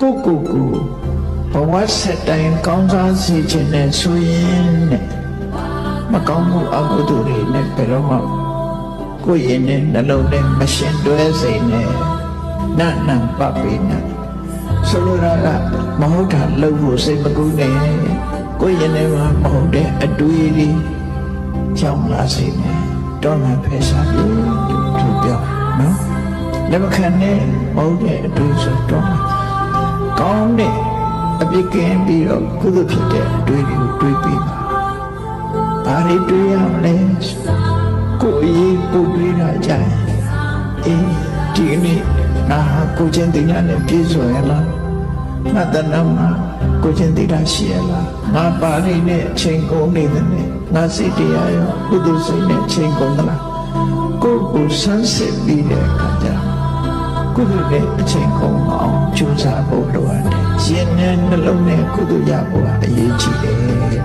ကိုကိုကိုဘဝဆက်တိုင်းကောင်းစားစေခြင်းနဲ့ဆိုရင်တဲ့မကောင်းမှုအကုသိုလ်တွေနဲ့ဘယ်တော့မှကိုယ့်ရင်နဲ့နှလုံးနဲ့မရှင်တွဲစေနဲ့နတ်နံပပိနဆိုလိုတာကမဟုတ်တာလုပ်ဖို့စိတ်မကူးနဲ့ကိုယ့်ရင်ထဲမှာမဟုတ်တဲ့အတွေးတွေကြောင်းလာစေနဲ့တော့မှဖယ်ရှားပြီးသူပြောနော်လက်မခံနဲ့မဟုတ်တဲ့အတွေးဆိုတော့မှ ကောင်းတဲ့အပြစ်ကင်းပြီးတော့ကုသိုလ်ဖြစ်တဲ့အတွေ့အကြုံတွေးပြီးပါဘာတွေတွေးရမလဲကိုယ်အရေးပို့တွေးတာကြရင်အေးဒီနေ့ငါဟာကိုချင်းတင်ရနဲ့ပြည့်စုံရလားငါတဏ္ဍမှာကိုချင်းတင်တာရှိရလားငါပါဠိနဲ့အချိန်ကုန်နေတယ်နဲ့ငါစိတ်တရားရောကုသိုလ်စိတ်နဲ့အချိန်ကုန်သလားကိုယ်ကိုဆန်းစစ်ပြီးတဲ့အခါကျတော့ ကုသိုလ်နဲ့အချိန်ကုန်အောင်ကြိုးစားဖို့လိုအပ်တယ်။ရှင်နဲ့နှလုံးနဲ့ကုသိုလ်ရဖို့ကအရေးကြီးတယ်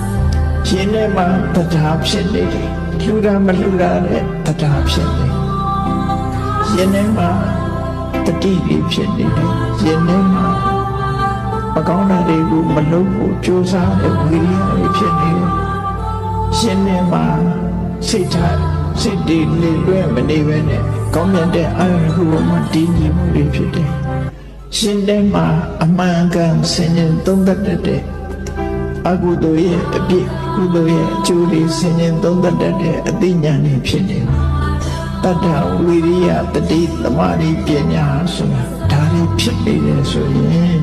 ။ရှင်နဲ့မှတရားဖြစ်နေတယ်။လူတာမလူတာနဲ့တရားဖြစ်နေ။ရှင်နဲ့မှတတိတွေဖြစ်နေတယ်။ရှင်နဲ့မှမကောင်းတာတွေကိုမလုပ်ဖို့ကြိုးစားတဲ့ဝိရိယတွေဖြစ်နေတယ်။ရှင်နဲ့မှစိတ်ထားစိတ်တွေနေလွဲမနေပဲနဲ့ ကောင်းမြတ်တဲ့အာရုံခုပေါ်မှာတည်ငြိမ်မှုတွေဖြစ်တယ်။ရှင်တဲ့မှာအမှန်ကန်ဆင်ញင်သုံးသပ်တတ်တဲ့အကုသိုလ်ရဲ့အပြစ်ကုသိုလ်ရဲ့အကျိုးတွေဆင်ញင်သုံးသပ်တတ်တဲ့အသိဉာဏ်တွေဖြစ်နေတယ်။တတ္တဝိရိယတတိသမာဓိပညာဆိုတာဒါတွေဖြစ်နေတယ်ဆိုရင်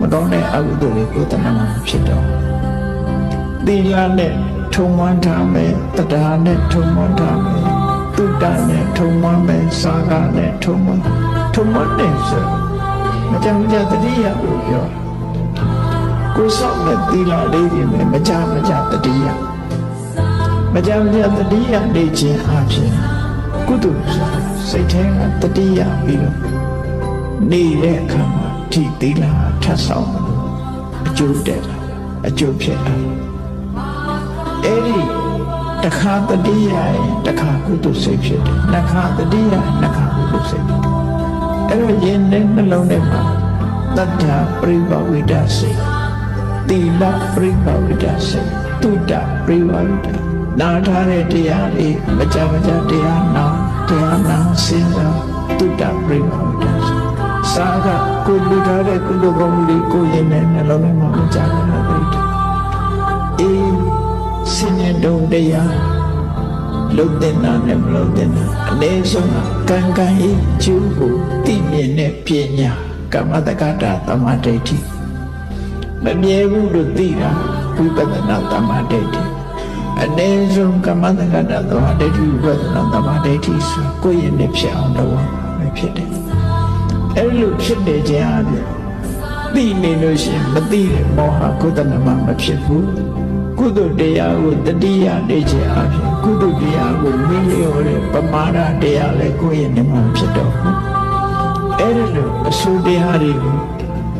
မကောင်းတဲ့အကုသိုလ်တွေကိုယ်တဏ္ဍာမှာမဖြစ်တော့ဘူးသီလနဲ့ထုံမွမ်းထားမယ်တရားနဲ့ထုံမွမ်းထားမယ် တုတ္တနဲ့ထုံမွမ်းမယ်စာကနဲ့ထုံမွမ်းထုံမွမ်းတယ်ဆိုမကြမ်းကြတတိယကိုပြောကိုယ်ဆောက်တဲ့သီလလေးတွေနဲ့မကြမကြတတိယမကြမကြတတိယနေခြင်းအပြင်ကုသိုလ်ဆိုတာစိတ်ထဲကတတိယပြီးတော့နေတဲ့အခါမှာဒီသီလထပ်ဆောင်မလို့အကျိုးတက်လာအကျိုးဖြစ်လာအဲ့ဒီ တခါတတိယရင်တခါကုသိုလ်စိတ်ဖြစ်တယ်နှစ်ခါတတိယနှစ်ခါကုသိုလ်စိတ်ဖြစ်တယ်အဲ့တော့ယင်နဲ့နှလုံးထဲမှာတတ္ထပရိဘဝိဒစိတ်တိလပရိဘဝိဒစိတ်တုဒ္ဒပရိဘဝိဒနာထားတဲ့တရားလေးမကြမကြတရားနာတရားနာစဉ်းစားတုဒ္ဒပရိဘဝိဒစိတ်စာကကိုလူထားတဲ့ကုသိုလ်ကောင်းမှုလေးကိုယင်နဲ့နှလုံးထဲမှာမကြမကြပရိဒအေး စင်ញတုံတရားလုတ်တင်တာနဲ့မလုတ်တင်တာအနည်းဆုံးကံကံဤကျိုးကိုသိမြင်တဲ့ပညာကမ္မတက္ကတာသမာဓိဋ္ဌိမမြဲဘူးလို့သိတာဝိပဿနာသမာဓိဋ္ဌိအနည်းဆုံးကမ္မတက္ကတာသမာဓိဋ္ဌိဝိပဿနာသမာဓိဋ္ဌိဆိုကိုယ့်ရဲ့နဲ့ဖြစ်အောင်လုပ်ရမှာဖြစ်တယ်အဲ့လိုဖြစ်နေခြင်းအပြင်သိနေလို့ရှိရင်မသိတဲ့မောဟကုသလမမဖြစ်ဘူး ကုသိုလ်တရားကိုတတိယနေခြင်းအပြင်ကုသိုလ်တရားကိုမိလျော်တဲ့ပမာဒတရားလည်းကိုယ့်ရဲ့နေမှာဖြစ်တော့ဘူးအဲ့ဒီလိုအဆူတရားတွေကို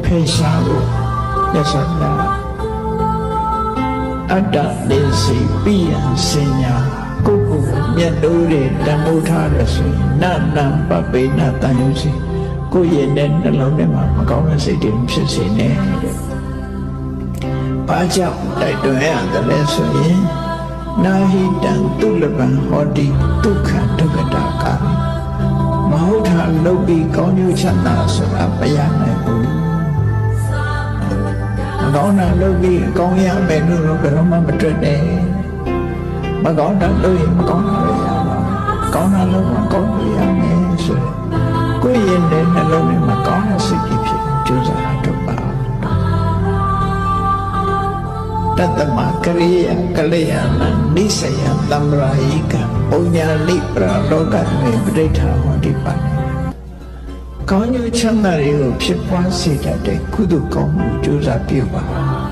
ဖယ်ရှားဖို့လက်ဆက်လာအတ္တနေစီပိယံစင်ညာကိုယ့်ကိုယ်ကိုမျက်လို့တဲ့တန်ဖိုးထားရဆိုရင်နတ်နံပပိနတန်ယုစီကိုယ့်ရဲ့နဲ့နှလုံးထဲမှာမကောင်းတဲ့စိတ်တွေမဖြစ်စေနဲ့တဲ့ ဘာကြောင့်တိုက်တွန်းရတယ်လဲဆိုရင်နာဟိတံသူလပံဟောတိဒုက္ခဒုက္ခတာကာမဟုတ်တာလုပ်ပြီးကောင်းကျိုးချမ်းသာဆိုတာမရနိုင်ဘူးမကောင်းတာလုပ်ပြီးကောင်းရမယ်လို့တော့ဘယ်တော့မှမတွေ့နဲ့မကောင်းတာလုပ်ရင်မကောင်းတာပဲရပါကောင်းတာလုပ်မှကောင်းလို့ရမယ်ဆိုရင်ကိုယ့်ရဲ့နဲ့နှလုံးထဲမှာကောင်းတဲ့စိတ်ကြီးဖြစ်ကြိုး တတမကရိယကလျာဏနိစယသမ္ရာယိကပုညာလိပရလောကမေပဋိဋ္ဌာဟောတိပါနေကောင်းကျိုးချမ်းသာတွေကိုဖြစ်ပွားစေတတ်တဲ့ကုသိုလ်ကောင်းမှုကြိုးစားပြုပါ